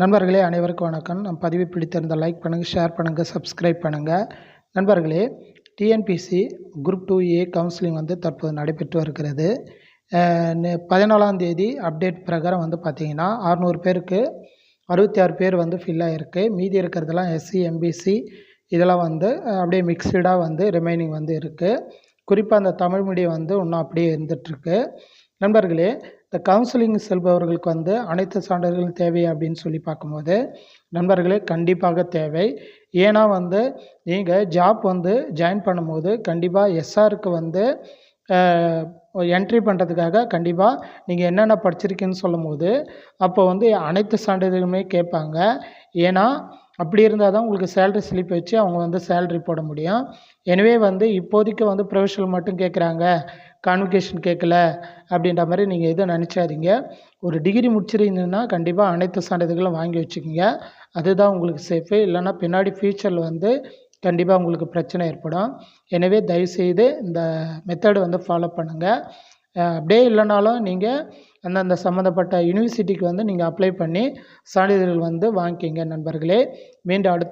நண்பர்களே அனைவருக்கும் வணக்கம். நம் பதிவு பிடித்திருந்த லைக் பண்ணுங்கள் ஷேர் பண்ணுங்கள் சப்ஸ்கிரைப் பண்ணுங்கள் நண்பர்களே TNPSC group two A counselling வந்து தற்போது நடைபெற்று வருகிறது. பதினாலாம் தேதி அப்டேட் பிரகாரம் வந்து பார்த்திங்கன்னா அறநூறு பேருக்கு அறுபத்தி ஆறு பேர் வந்து ஃபில் ஆகிருக்கு மீதி இருக்கிறதெல்லாம் எஸ்சி எம்பிசி இதெல்லாம் வந்து அப்படியே மிக்சடாக வந்து ரிமைனிங் வந்து இருக்குது குறிப்பாக அந்த தமிழ் மீடியம் வந்து இன்னும் அப்படியே இருந்துகிட்ருக்கு நண்பர்களே இந்த கவுன்சிலிங் செல்பவர்களுக்கு வந்து அனைத்து சான்றிதழ்களும் தேவை அப்படின்னு சொல்லி பார்க்கும்போது நண்பர்களே கண்டிப்பாக தேவை. ஏன்னா வந்து நீங்கள் ஜாப் வந்து ஜாயின் பண்ணும்போது கண்டிப்பாக எஸ்ஆருக்கு வந்து என்ட்ரி பண்ணுறதுக்காக கண்டிப்பாக நீங்கள் என்னென்ன படிச்சிருக்கீங்கன்னு சொல்லும் போது அப்போ வந்து அனைத்து சான்றிதழ்களுமே கேட்பாங்க. ஏன்னா அப்படி இருந்தால் தான் உங்களுக்கு சேல்ரி ஸ்லிப் வச்சு அவங்க வந்து சேல்ரி போட முடியும். எனவே வந்து இப்போதைக்கு வந்து ப்ரொஃபஷனல் மட்டும் கேட்குறாங்க. கான்வகேஷன் கேட்கல அப்படின்ற மாதிரி நீங்கள் எதுவும் நினச்சாதீங்க ஒரு டிகிரி முடிச்சிருந்தீங்கன்னா கண்டிப்பாக அனைத்து சான்றிதழ்களும் வாங்கி வச்சுக்கோங்க. அதுதான் உங்களுக்கு சேஃபு இல்லைன்னா பின்னாடி ஃப்யூச்சரில் வந்து கண்டிப்பாக உங்களுக்கு பிரச்சனை ஏற்படும். எனவே தயவுசெய்து இந்த மெத்தடு வந்து ஃபாலோ பண்ணுங்கள் அப்படியே இல்லைனாலும் நீங்கள் அந்தந்த சம்மந்தப்பட்ட யூனிவர்சிட்டிக்கு வந்து நீங்கள் அப்ளை பண்ணி சான்றிதழ்கள் வந்து வாங்கிக்கிங்க நண்பர்களே. மீண்டும் அடுத்த